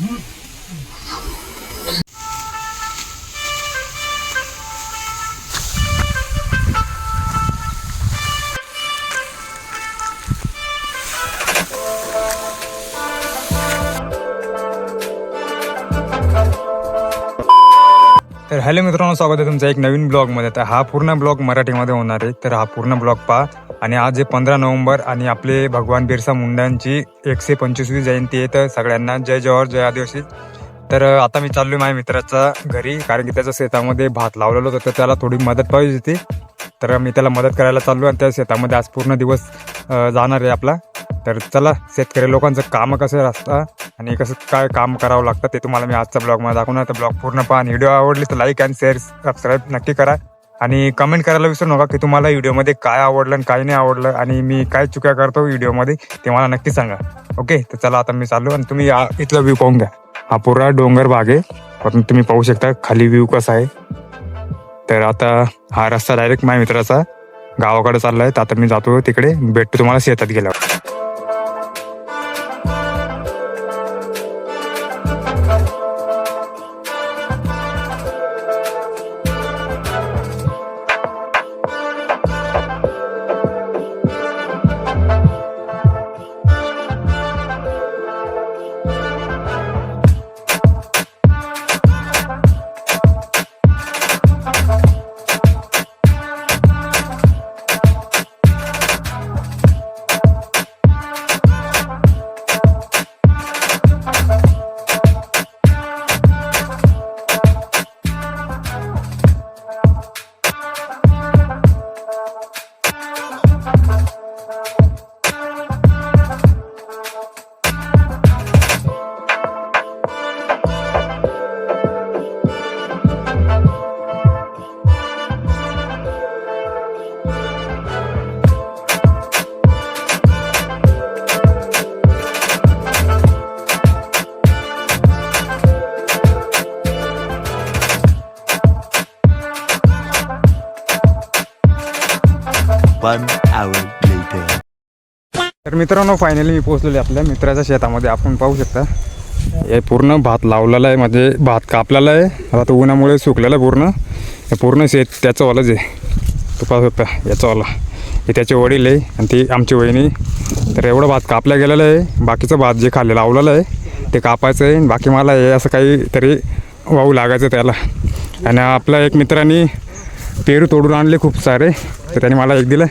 तर हॅलो मित्रांनो स्वागत आहे तुमचं एक नवीन ब्लॉगमध्ये. तर हा पूर्ण ब्लॉग मराठीमध्ये होणार आहे. तर हा पूर्ण ब्लॉग पहा. आणि आज हे पंधरा नोव्हेंबर आणि आपले भगवान बिरसा मुंडांची एकशे पंचवीसवी जयंती आहे. तर सगळ्यांना जय जवाहर जय आदिवासी. तर आता मी चाललो माझ्या मित्राच्या घरी कारण की त्याच्या शेतामध्ये भात लावलेलं होतं तर त्याला थोडी मदत पाहिजे होती. तर मी त्याला मदत करायला चाललो आणि त्या शेतामध्ये आज पूर्ण दिवस जाणार आहे आपला. तर चला शेतकरी लोकांचं कामं कसं असतं आणि कसं काय काम करावं लागतं ते तुम्हाला मी आजच्या ब्लॉगमध्ये दाखवणार तर ब्लॉग पूर्ण पहा आणि व्हिडिओ आवडली तर लाईक आणि शेअर सबस्क्राईब नक्की करा. आणि कमेंट करायला विसरू नका की तुम्हाला व्हिडिओमध्ये काय आवडलं आणि काय नाही आवडलं आणि मी काय चुक्या करतो व्हिडिओमध्ये ते मला नक्की सांगा. ओके तर चला आता मी चाललो आणि तुम्ही इथला व्ह्यू पाहून घ्या. हा पुरा डोंगर भाग आहे. पण तुम्ही पाहू शकता खाली व्ह्यू कसा आहे. तर आता हा रस्ता डायरेक्ट माझ्या मित्राचा गावाकडे चाललाय. तर आता मी जातो तिकडे. भेटतो तुम्हाला शेतात गेल्यावर. तर मित्रांनो फायनली मी पोहोचलेले आपल्या मित्राच्या शेतामध्ये. आपण पाहू शकता हे पूर्ण भात लावलेला आहे म्हणजे भात कापलेला आहे. आता तो उन्हामुळे सुकलेला आहे पूर्ण. हे पूर्ण शेत त्याचं वालंच आहे. तो पाहू शकता याचं हे त्याचे वडील आहे आणि ती आमची वहिनी. तर एवढं भात कापला गेलेलं आहे. बाकीचं भात जे खाली लावलेलं आहे ते कापायचं आहे. बाकी मला हे असं काहीतरी वाहू लागायचं त्याला. आणि आपल्या एक मित्रांनी पेरू तोडून आणले खूप सारे. तर त्याने मला एक दिलं.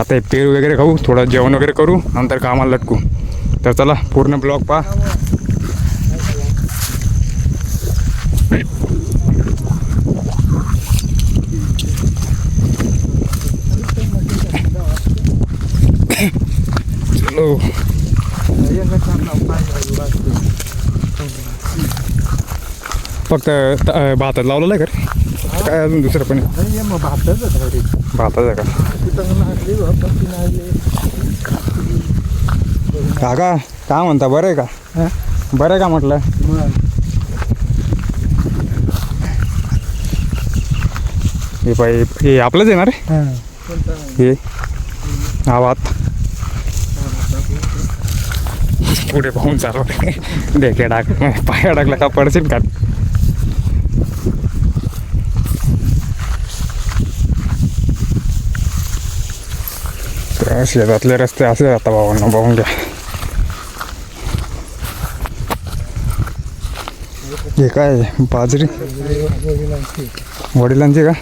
आता हे पेरू वगैरे खाऊ थोडं जेवण वगैरे करू नंतर कामाला लटकू. तर चला पूर्ण ब्लॉग पहा. चलो. फक्त त- भातात लावलेलं आहे का काय अजून दुसरं पण आहे? भाताचं का? काका काय म्हणता बरं आहे का? बरं आहे का म्हटलं? हे पाय हे आपलंच आहे ना रे? हे. हा भात. पुढे पाहून चालू डेके टाक पाया टाकला का पडशील का? शेतातले रस्ते असे आता भावांना पाहून घ्या हे काय बाजरी वडिलांची का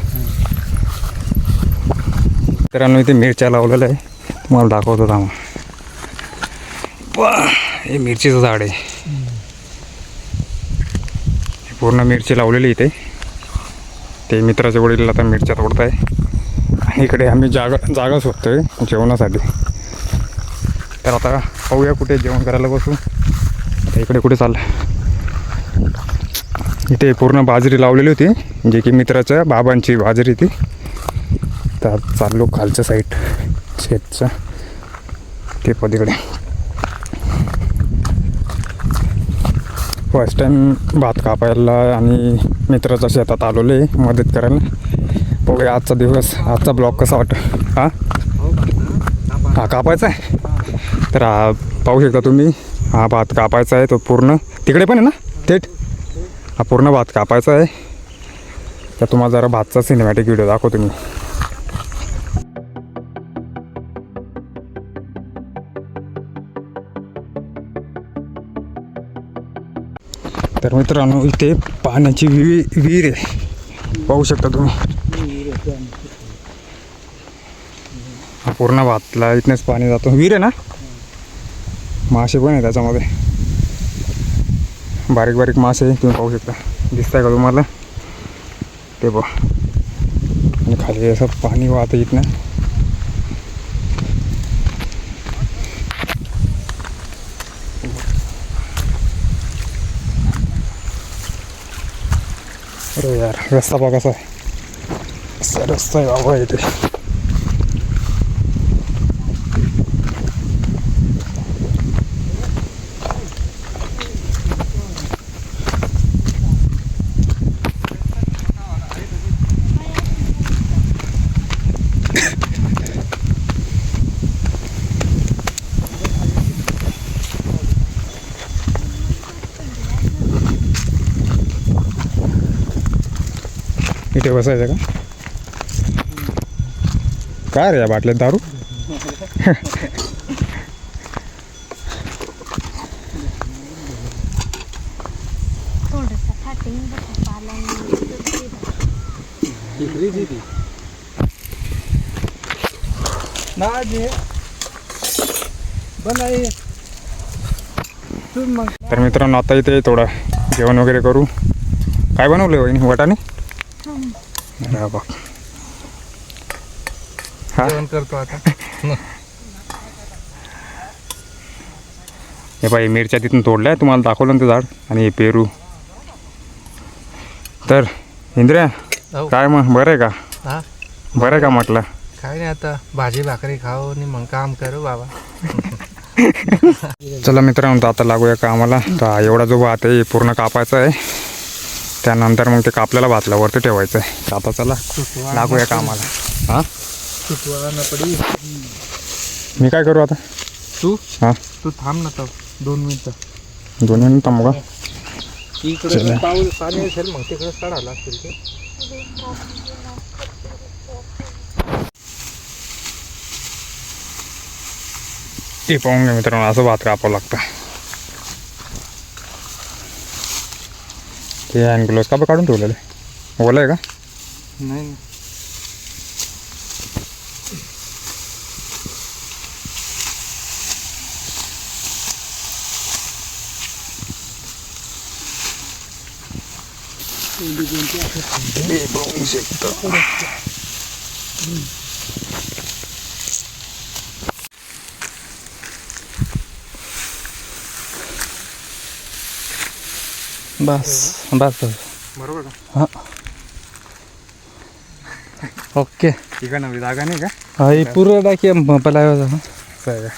मित्रांनो इथे मिरच्या लावलेल्या आहे तुम्हाला दाखवतो थांबा वा हे मिरचीचं झाड आहे हे पूर्ण मिरची लावलेली इथे ते मित्राच्या वडील आता मिरच्या तोडत आहे इकडे आम्ही जागा जागा शोधतोय जेवणासाठी. तर आता पाहूया कुठे जेवण करायला बसू. आता इकडे कुठे चाललं इथे पूर्ण बाजरी लावलेली होती जे की मित्राच्या बाबांची बाजरी ती. तर चाललो खालच्या साईड शेतचा ते पलीकडे. फर्स्ट टाईम भात कापायला आणि मित्राच्या शेतात आलेलो आहे मदत करायला. बघूया आजचा दिवस आजचा ब्लॉग कसा वाटतं? हां? हा कापायचा आहे? तर हा पाहू शकता तुम्ही हा भात कापायचा आहे तो पूर्ण. तिकडे पण आहे ना थेट? हा पूर्ण भात कापायचा आहे. तर तुम्हाला जरा भातचा सिनेमॅटिक व्हिडिओ दाखवतो मी. तर मित्रांनो इथे पाण्याची वि विहीर आहे. पाहू शकता तुम्ही हा पूर्ण भातला इथनंच पाणी जातो. विहीर आहे ना? मासे पण आहे त्याच्यामध्ये. बारीक बारीक मासे तुम्ही पाहू शकता. दिसतंय का तुम्हाला? ते बघ. आणि खाली असं पाणी वाहतं इथनं. अरे यार रस्ता बघा कसा आहे रस्ता आहे बाबा इथे. इथे बसायचं का? काय रे या बाटल्यात दारू? फाटिंग तर मित्रांनो आता इथे थोडं जेवण वगैरे करू. काय बनवलं वहिनी? वटाने हा? करतो आता. हे बाई मिरच्या तिथून तोडल्या तुम्हाला दाखवलं ना ते झाड आणि हे पेरू. तर इंद्र्या हो. काय मग बरं आहे का? बरं आहे का म्हटलं? काय नाही आता भाजी भाकरी खाऊ आणि मग काम करू बाबा. चला मित्रांनो तर आता लागूया कामाला. तर एवढा जो भात आहे पूर्ण कापायचा आहे. त्यानंतर मग ते कापल्याला भातला वरती ठेवायचं आहे. तर आता चला लागूया कामाला. हां? पडी मी काय करू आता? तू? हां? तू थांब ना तो दोन मिनिटं. दोन मिनिट थांबू का? इकडे पाऊस पाणी असेल मग तिकडे ते. पाहून घ्या मित्रांनो असं भात कापावं लागतं. ते हँड ग्लोव्स का? बरं काढून ठेवलेले ओलं आहे का नाही बस बस बस. बरोबर का? ओके. ठीक आहे नवी जागा नाही का? हा ही पूर्ण टाकी का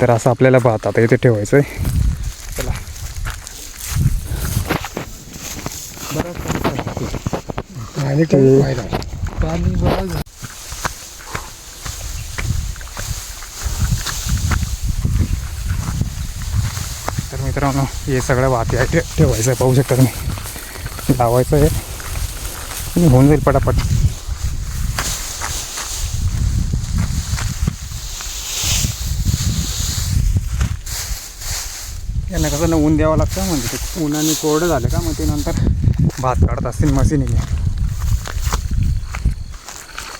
तर असं आपल्याला भात आता इथे ठेवायचं आहे चला ते- पाणी बघा तर मित्रांनो हे सगळं भात आहे. ठे- ठेवायचं आहे पाहू शकता तुम्ही. लावायचं आहे. आणि होऊन जाईल पटापट. यांना कसं ना ऊन द्यावं लागतं म्हणजे ते उन्हाने कोरडं झालं का मग ते नंतर भात काढत असतील मशीनीने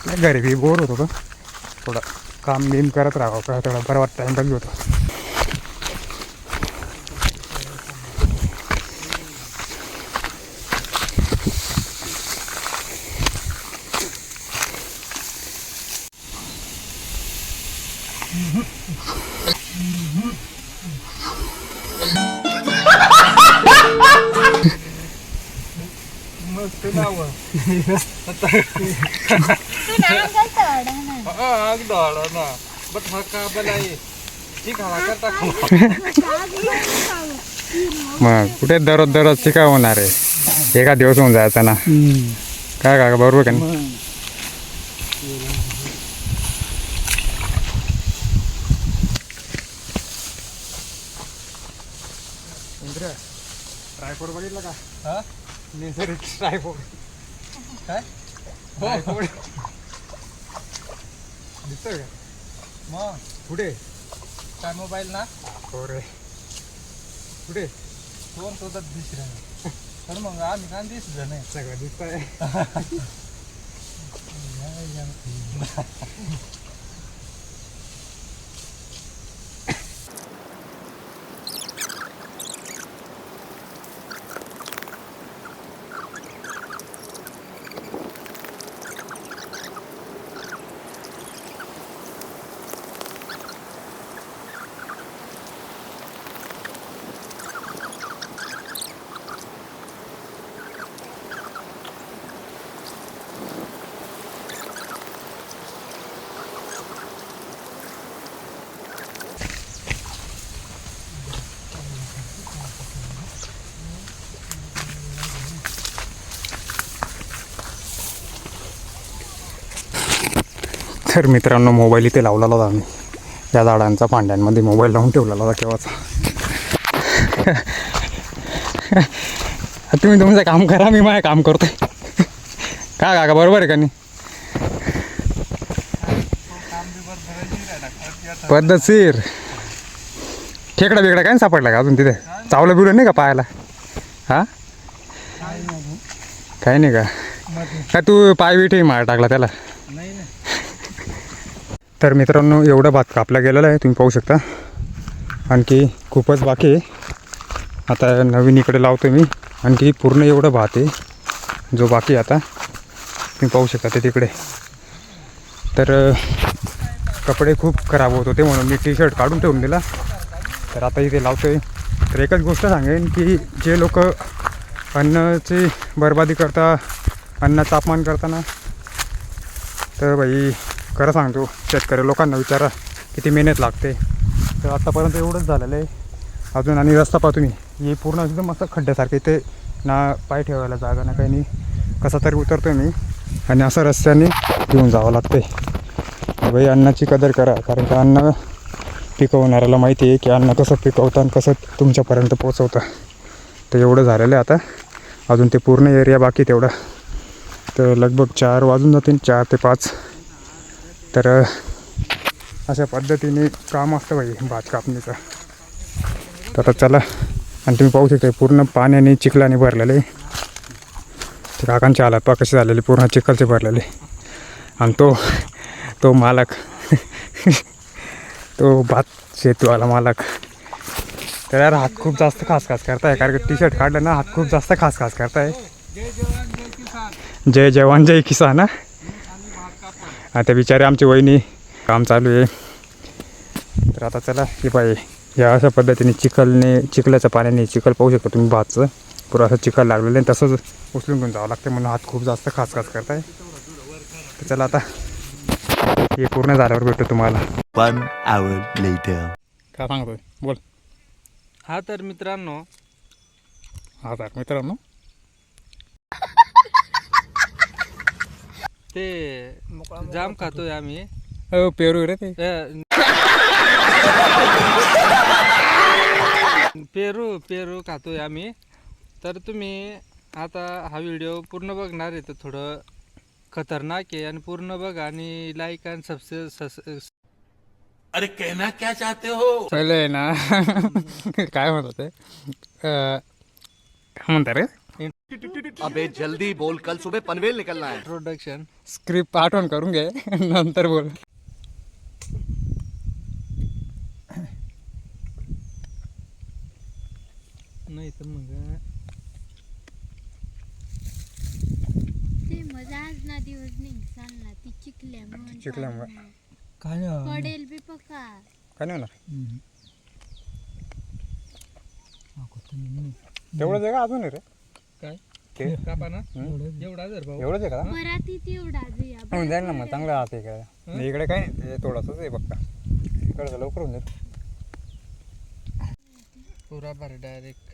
नाही घरी बी बोर होतो का थोडं काम बिम करत राहावं का थोडा बरं वाटतं टाईमपास घेतो ना बट हा का बनाई ठीक हवा करता मग कुठे दररोज दररोज शिकाय होणार आहे? एका दिवस होऊन जायचा ना काय का बरोबर का नाही? ट्रायपोड बघितलं का? हा? नैसर्गिक ट्रायपोड काय? ट्रायपोड दिसतोय का? मग? कुठे काय मोबाईल ना? हो रे कुठे दोन तो दिसरे तर मग आम्ही काय दिसलं नाही. सगळं दिसतंय. तर मित्रांनो मोबाईल इथे लावलेला होता आम्ही. या झाडांचा पांड्यांमध्ये मोबाईल लावून ठेवलेला होता केव्हाचा. तुम्ही तुमचं काम करा मी माझं काम करतोय. का काका बरोबर आहे का नाही? पद्धतशीर. खेकडा बिकडा काय नाही सापडला का अजून तिथे? चावलं बिवलं नाही का पायाला हा? काही नाही का? तू पाय बिठे मार टाकला त्याला? तर मित्रांनो एवढा भात कापला गेलेला आहे तुम्ही पाहू शकता. आणखी खूपच बाकी आहे. आता नवीन इकडे लावतो मी. आणखी पूर्ण एवढं भात आहे जो बाकी आहे आता. तुम्ही पाहू शकता ते तिकडे. तर कपडे खूप खराब होत होते म्हणून मी टी शर्ट काढून ठेवून दिला. तर आता इथे लावतो आहे तर एकच गोष्ट सांगेन की जे लोक अन्नाची बर्बादी करता अन्न तापमान करताना तर बाई खरं सांगतो शेतकरी लोकांना विचारा किती मेहनत लागते. तर आत्तापर्यंत एवढंच झालेलं आहे. अजून आणि रस्ता पाहा तुम्ही हे पूर्ण एकदम मस्त खड्ड्यासारखे ते ना पाय ठेवायला जागा ना काही नाही. कसा तरी उतरतो मी. आणि असं रस्त्याने घेऊन जावं लागते भाई अन्नाची कदर करा कारण की अन्न पिकवणाऱ्याला माहिती आहे की अन्न कसं पिकवतं आणि कसं तुमच्यापर्यंत पोचवतं तर एवढं झालेलं आहे आता. अजून ते पूर्ण एरिया बाकी तेवढा. तर लगभग चार वाजून जातील चार ते पाच. तर अशा पद्धतीने काम असतं पाहिजे भात कापणीचं. तर आता चला आणि तुम्ही पाहू शकता पूर्ण पाण्याने चिखलाने भरलेले. ते काकांचे हालात पा कसे झालेले पूर्ण चिखलचे भरलेले. आणि तो तो मालक तो भात शेतीवाला मालक. तर यार हात खूप जास्त खास खास करताय कारण टी शर्ट काढलं ना हात खूप जास्त खास खास करताय. जय जवान जय किसान जय जवान जय किसान हा आता बिचारे आमची वहिनी काम चालू आहे. तर आता चला की पाहिजे या अशा पद्धतीने चिखलने चिखलाच्या पाण्याने चिखल पाहू शकता तुम्ही भातचं. पुरं असं चिखल लागलेलं आहे तसंच उचलून घेऊन जावं लागतं म्हणून हात खूप जास्त खास खास करताय. तर चला आता हे पूर्ण झाल्यावर भेटतो तुम्हाला. One hour later. काय सांगतोय? बोल. हा तर मित्रांनो. हा तर मित्रांनो ते जाम खातोय आम्ही. हो पेरू रे ते. पेरू पेरू खातोय आम्ही. तर तुम्ही आता हा व्हिडिओ पूर्ण बघणार आहे तर थोडं खतरनाक आहे आणि पूर्ण बघा आणि लाईक आणि सबसे अरे कहना क्या चाहते हो? पहिले ना. काय म्हणतात ते अं, काय म्हणतात रे? अबे जल्दी बोल कल सुबह पनवेल निकलना है। प्रोडक्शन स्क्रिप्ट आठवण करून घे नंतर बोल। नाही तर मग ते मजा आज ना दिवस निघसान ना ती चिकल्यामुळे चिखल्यामुळे. काय पडेल बी पका काय नाही होणार. तेवढंच आहे का अजून आहे रे. काय? ते. एवढा जर भाऊ. एवढंच आहे का? पराती तेवढा जुया होऊन जाईल ना मग चांगलं राहते इकडे. इकडे काय नाही ते थोडंसंच आहे फक्त इकडचं लवकर होऊन जाईल. पुरा भर डायरेक्ट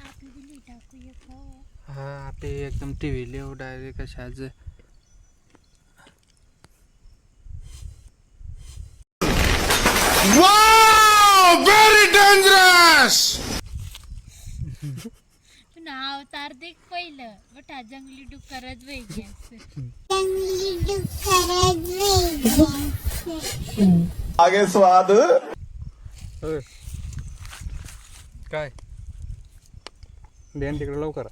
आपली दिली टाकू एक हो. हा ते एकदम टी व्ही लिव डायरेक्ट अशाच पण हा अवतार देख पहिलं. मोठा जंगली डुक्करच वेगळी आगे स्वाद. काय? देन तिकडे लवकर.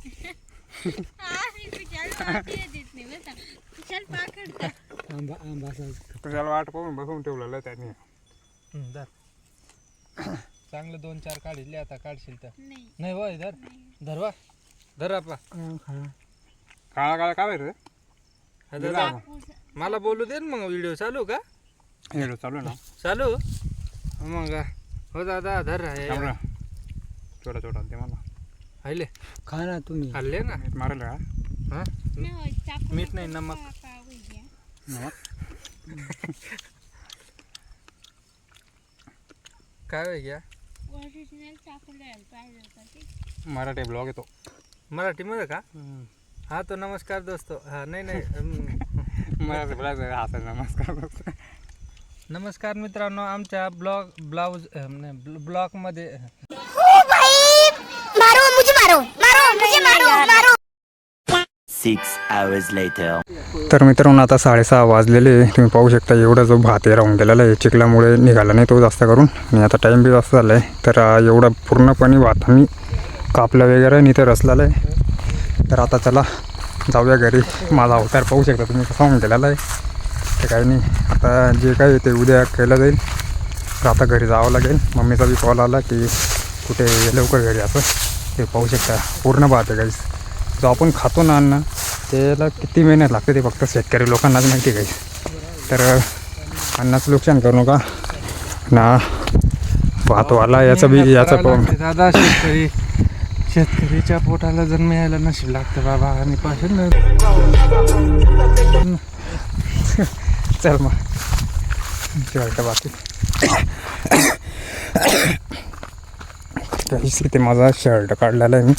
हा कुशाल वाट पाहून बसवून ठेवलेलं त्याने. चांगलं दोन चार काढिले आता काढशील तर. नाही. नाही होय धर. धर वा धर आपा काळा काळा काय रे? हा, धर, धर. कापूस मला बोलू दे ना मग व्हिडिओ चालू का? हेलो चालू आहे ना. चालू? मग हो दादा धर. आहे थांबरा. छोटा छोटा ते मला. हायले खा ना तुम्ही. खाल्ले ना? मारेल का? हा? नाही होय, चाकू मीठ नाही, नमक. का- का वेगळ्या. नमक. काय घ्या ओरिजिनल पाहिजे होता मराठी ब्लॉग येतो. मराठीमध्ये का? हा तो नमस्कार दोस्तो. हा नाही नाही मराठी ब्लॉग हाताचा नमस्कार नमस्कार मित्रांनो आमच्या ब्लॉग ब्लाऊज ब्लॉगमध्ये मारो मुझे मारो मारो मुझे मारो मारो. Six hours later. तर मित्रांनो आता साडेसहा वाजलेले आहे. तुम्ही पाहू शकता एवढा जो भात आहे राहून गेलेला आहे. चिखलामुळे निघाला नाही तो जास्त करून. आणि आता टाईम बी जास्त झाला आहे तर एवढा पूर्णपणे भात आम्ही कापला वगैरे आणि इथं रचलेला आहे. तर आता चला जाऊया घरी. माझा अवतार पाहू शकता तुम्ही कसा होऊन गेलेला आहे. ते काही नाही. आता जे काही ते उद्या केलं जाईल. तर आता घरी जावं लागेल. मम्मीचा बी कॉल आला की कुठे लवकर घरी असं ते पाहू शकता. पूर्ण भात आहे काहीच जो आपण खातो ना अन्न त्याला किती मेहनत लागते ते फक्त शेतकरी लोकांनाच माहिती काही. तर अन्नाचं नुकसान करू नका. ना भातवाला याचं बी याचं पण दादा शेतकरी. शेतकरीच्या पोटाला जन्म यायला नशीब लागतं बाबा आणि पासून चल मग. शेवटं बाकी काहीच इथे माझा शर्ट काढलेला आहे मी.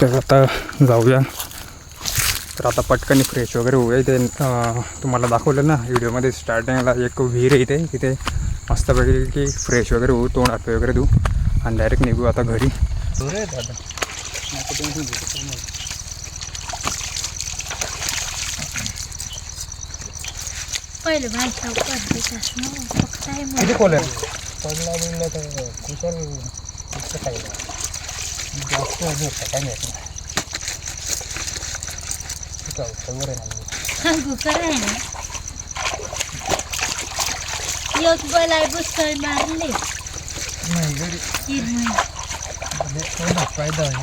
तर आता जाऊया. तर आता पटकन फ्रेश वगैरे होऊया इथे. तुम्हाला दाखवलं ना व्हिडिओमध्ये स्टार्टिंगला एक विहीर आहे इथे. तिथे मस्तपैकी की फ्रेश वगैरे होऊ तोंड हात वगैरे देऊ आणि डायरेक्ट निघू आता घरी. दादा पहिलं. किती कुशल इतकं काही नाही. जास्त झोपता काय नाही ठीक आहे सगळं आहे ना गुकर आहे ना एक बलाय बुस्कळ मारले हिरमण. फायदा आहे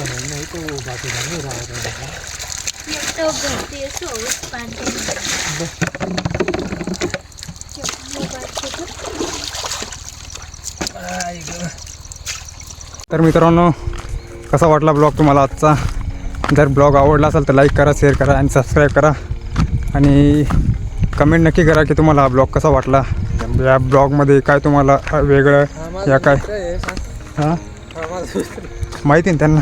तो पाणी तर मित्रांनो कसा वाटला ब्लॉग तुम्हाला आजचा? जर ब्लॉग आवडला असेल तर लाईक करा शेअर करा आणि सबस्क्राईब करा. आणि कमेंट नक्की करा की तुम्हाला हा ब्लॉग कसा वाटला. या ब्लॉगमध्ये काय तुम्हाला वेगळं या काय? हां? माहिती ना त्यांना?